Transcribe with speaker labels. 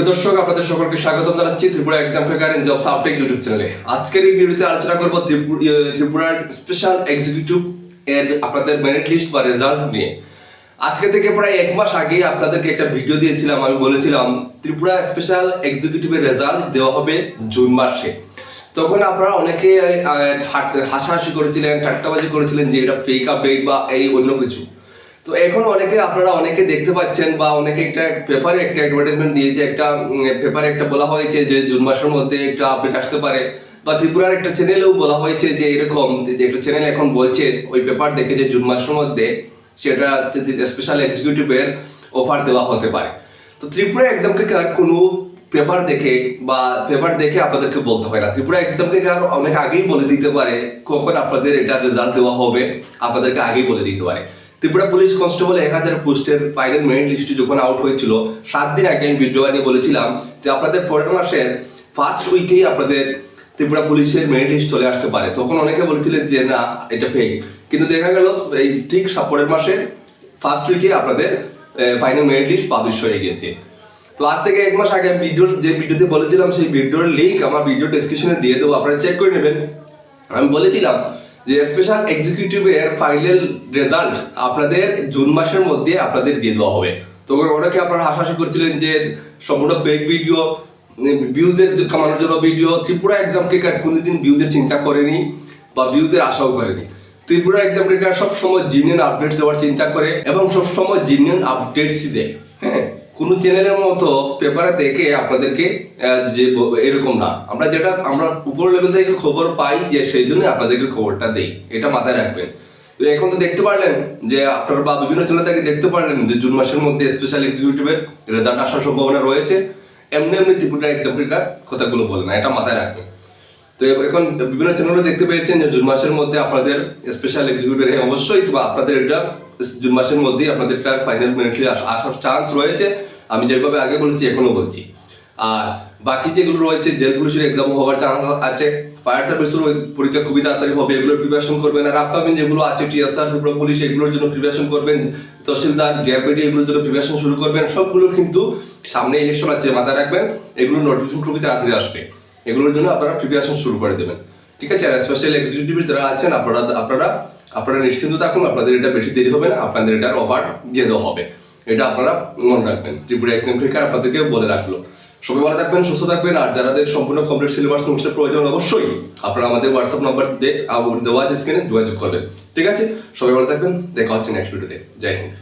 Speaker 1: দর্শক আপনাদের সকলকে স্বাগতম জানাচ্ছি ত্রিপুরা এক্সাম ফেকার এন্ড জবস ইউটিউব চ্যানেলে আজকের এই ভিডিওতে আলোচনা করব ইয়ে, ত্রিপুরার স্পেশাল এক্সিকিউটিভ এর আপনাদের মেরিট লিস্ট বা রেজাল্ট নিয়ে। আজকে থেকে প্রায় এক মাস আগে আপনাদেরকে একটা ভিডিও দিয়েছিলাম আমি বলেছিলাম ত্রিপুরা স্পেশাল এক্সিকিউটিভের রেজাল্ট দেওয়া হবে জুন মাসে। তখন আপনারা অনেকে হাসাহাসি করেছিলেন ঠাট্টাবাজি করেছিলেন যে এটা ফেক আপডেট বা এই অন্য কিছু। তো এখন অনেকে আপনারা অনেকে দেখতে পাচ্ছেন বা অনেকে একটা পেপারে একটা অ্যাডভার্টাইজমেন্ট দিয়েছে একটা পেপারে একটা বলা হয়েছে যে জুন মাসের মধ্যে একটা আপডেট আসতে পারে। বা ত্রিপুরার একটা চ্যানেলেও বলা হয়েছে যে এরকম, যে একটা চ্যানেল এখন বলছে ওই পেপার দেখে যে জুন মাসের মধ্যে সেটা স্পেশাল এক্সিকিউটিভের অফার দেওয়া হতে পারে। তো ত্রিপুরা এক্সামকে থেকে আর কোনো পেপার দেখে বা পেপার দেখে আপনাদেরকে বলতে হয় না। ত্রিপুরা এক্সামকে থেকে আর অনেক আগেই বলে দিতে পারে, কখন আপনাদের এটা রেজাল্ট দেওয়া হবে, আপনাদেরকে আগেই বলে দিতে পারে। ত্রিপুরা পুলিশ কনস্টেবল এক হাজার পোস্টের ফাইনাল মেরিট লিস্টে যখন আউট হয়েছিল, সাত দিন আগে আমি ভিডিও বলেছিলাম যে আপনাদের পরের মাসের ফার্স্ট উইকেই আপনাদের ত্রিপুরা পুলিশের মেরিট লিস্ট চলে আসতে পারে। তখন অনেকে বলেছিলেন যে, না, এটা ফেক কিন্তু দেখা গেল, এই ঠিক পরের মাসের ফার্স্ট উইকে আপনাদের ফাইনাল মেরিট লিস্ট পাবলিশ হয়ে গেছে। তো আজ থেকে এক মাস আগে আমি ভিডিওর যে ভিডিওতে বলেছিলাম, সেই ভিডিওর লিংক আমার ভিডিও ডেসক্রিপশনে দিয়ে দেবো। আপনারা চেক করে নেবেন। আমি বলেছিলাম যে স্পেশাল এক্সিকিউটিভের ফাইনাল রেজাল্ট আপনাদের জুন মাসের মধ্যে আপনাদের দিয়ে দেওয়া হবে। তো অনেকে আপনারা হাসাহাসি করছিলেন যে সম্পূর্ণ ফেক ভিডিও ভিউজের কামানোর জন্য ভিডিও ত্রিপুরা এক্সাম ক্রিকার কোনোদিন ভিউজের চিন্তা করেনি বা ভিউজের আশাও করেনি। ত্রিপুরা এক্সাম ক্রিকার সবসময় জিনিয়ন আপডেটস দেওয়ার চিন্তা করে এবং সবসময় জিনিয়ন আপডেটসই দেয়। কোনো চ্যানেলের মতো পেপারে দেখে আপনাদেরকে যে এরকম না। আমরা যেটা, আমরা উপর লেভেল থেকে খবর পাই যে সেই জন্য আপনাদেরকে খবরটা দেই। এটা মাথায় রাখবেন। তো এখন তো দেখতে পারলেন যে আপনারা বা বিভিন্ন চ্যানেল থেকে দেখতে পারলেন যে জুন মাসের মধ্যে স্পেশাল এক্সিকিউটিভের রেজাল্ট আসার সম্ভাবনা রয়েছে। এমনি এমনি ত্রিপুরা এক্সাম কথাগুলো বলে না, এটা মাথায় রাখবেন। তো এখন বিভিন্ন চ্যানেলে দেখতে পেয়েছেন যে জুন মাসের মধ্যে আপনাদের স্পেশাল এক্সিকিউটিভ হ্যাঁ অবশ্যই, তো আপনাদের এটা জুন মাসের মধ্যেই আপনাদের ফাইনাল মেরিটলি আসার চান্স রয়েছে। আমি যেভাবে আগে বলেছি, এখনও বলছি। আর বাকি যেগুলো রয়েছে যেগুলো সেটা এক্সাম হওয়ার চান্স আছে ফায়ার সার্ভিসের পরীক্ষা খুবই তাড়াতাড়ি হবে, এগুলোর প্রিপারেশন করবেন আর আপকামিং যেগুলো আছে টিএসআর ত্রিপুরা পুলিশ, এগুলোর জন্য প্রিপারেশন করবেন, তহসিলদার জেআরপিডি এগুলোর জন্য প্রিপারেশন শুরু করবেন। সবগুলো কিন্তু সামনে ইলেকশন আছে, মাথায় রাখবেন, এগুলো নোটিফিকেশন খুবই তাড়াতাড়ি আসবে। এগুলোর জন্য আপনারা প্রিপারেশন শুরু করে দেবেন। ঠিক আছে, আর স্পেশাল এক্সিকিউটিভ যারা আছেন, আপনারা আপনারা আপনারা নিশ্চিন্ত থাকুন, আপনাদের এটা বেশি দেরি হবে না, আপনাদের এটার অফার দিয়ে দেওয়া হবে। এটা আপনারা মনে রাখবেন। ত্রিপুরা এক্সাম থেকে আপনাদেরকে বলে রাখল। সবাই ভালো থাকবেন, সুস্থ থাকবেন, আর যাদের সম্পূর্ণ কমপ্লিট সিলেবাস নোটসের প্রয়োজন অবশ্যই আপনারা আমাদের হোয়াটসঅ্যাপ নাম্বার দেওয়া আছে স্ক্রিনে যোগাযোগ করবেন। ঠিক আছে? সবাই ভালো থাকবেন, দেখা হচ্ছে নেক্সট ভিডিওতে জয় হিন্দ।